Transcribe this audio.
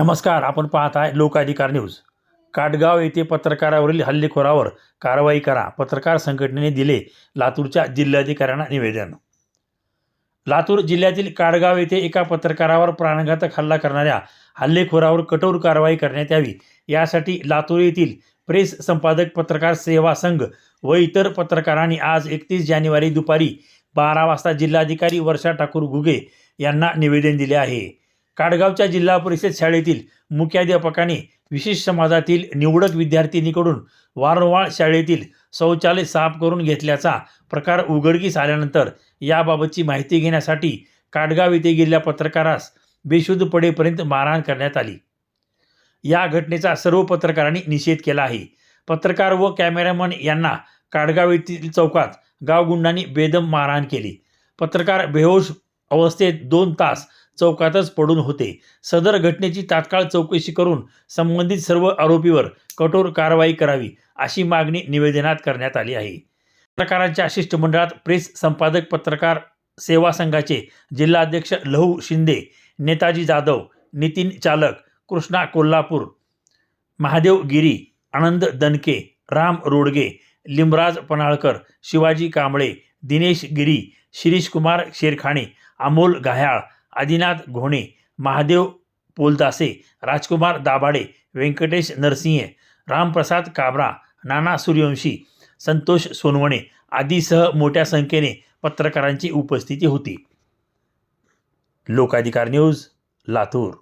नमस्कार आपण पाहत आहे लोकाधिकार न्यूज. काटगाव येथे पत्रकारावरील हल्लेखोरावर कारवाई करा पत्रकार संघटनेने दिले लातूरच्या जिल्हाधिकाऱ्यांना निवेदन. लातूर जिल्ह्यातील काडगाव येथे एका पत्रकारावर प्राणघातक हल्ला करणाऱ्या हल्लेखोरावर कठोर कारवाई करण्यात यावी यासाठी लातूर येथील प्रेस संपादक पत्रकार सेवा संघ व इतर पत्रकारांनी आज एकतीस जानेवारी दुपारी बारा वाजता जिल्हाधिकारी वर्षा ठाकूर घुगे यांना निवेदन दिले आहे. काडगावच्या जिल्हा परिषद शाळेतील मुख्याध्यापकाने विशेष समाजातील निवडक विद्यार्थिनीकडून वारंवार शाळेतील शौचालय साफ करून घेतल्याचा प्रकार उघडकीस आल्यानंतर याबाबतची माहिती घेण्यासाठी काडगाव येथे गेलेल्या पत्रकारास बेशुद्ध पडेपर्यंत मारहाण करण्यात आली. या घटनेचा सर्व पत्रकारांनी निषेध केला आहे. पत्रकार व कॅमेरामन यांना काडगाव येथील चौकात गावगुंडांनी बेदम मारहाण केली. पत्रकार बेहोश अवस्थेत दोन तास चौकातच पडून होते. सदर घटनेची तात्काळ चौकशी करून संबंधित सर्व आरोपीवर कठोर कारवाई करावी अशी मागणी निवेदनात करण्यात आली आहे. पत्रकारांच्या शिष्टमंडळात प्रेस संपादक पत्रकार सेवा संघाचे जिल्हाध्यक्ष लहू शिंदे नेताजी जाधव नितीन चालक कृष्णा कोल्हापूर महादेव गिरी आनंद दनके राम रोडगे लिमराज पनाळकर शिवाजी कांबळे दिनेश गिरी शिरीष कुमार शेरखाणे अमोल घायाळ आदिनाथ घोणे महादेव पोलदासे राजकुमार दाभाडे व्यंकटेश नरसिंह रामप्रसाद काबरा नाना सूर्यवंशी संतोष सोनवणे आदीसह मोठ्या संख्येने पत्रकारांची उपस्थिती होती. लोकाधिकार न्यूज लातूर.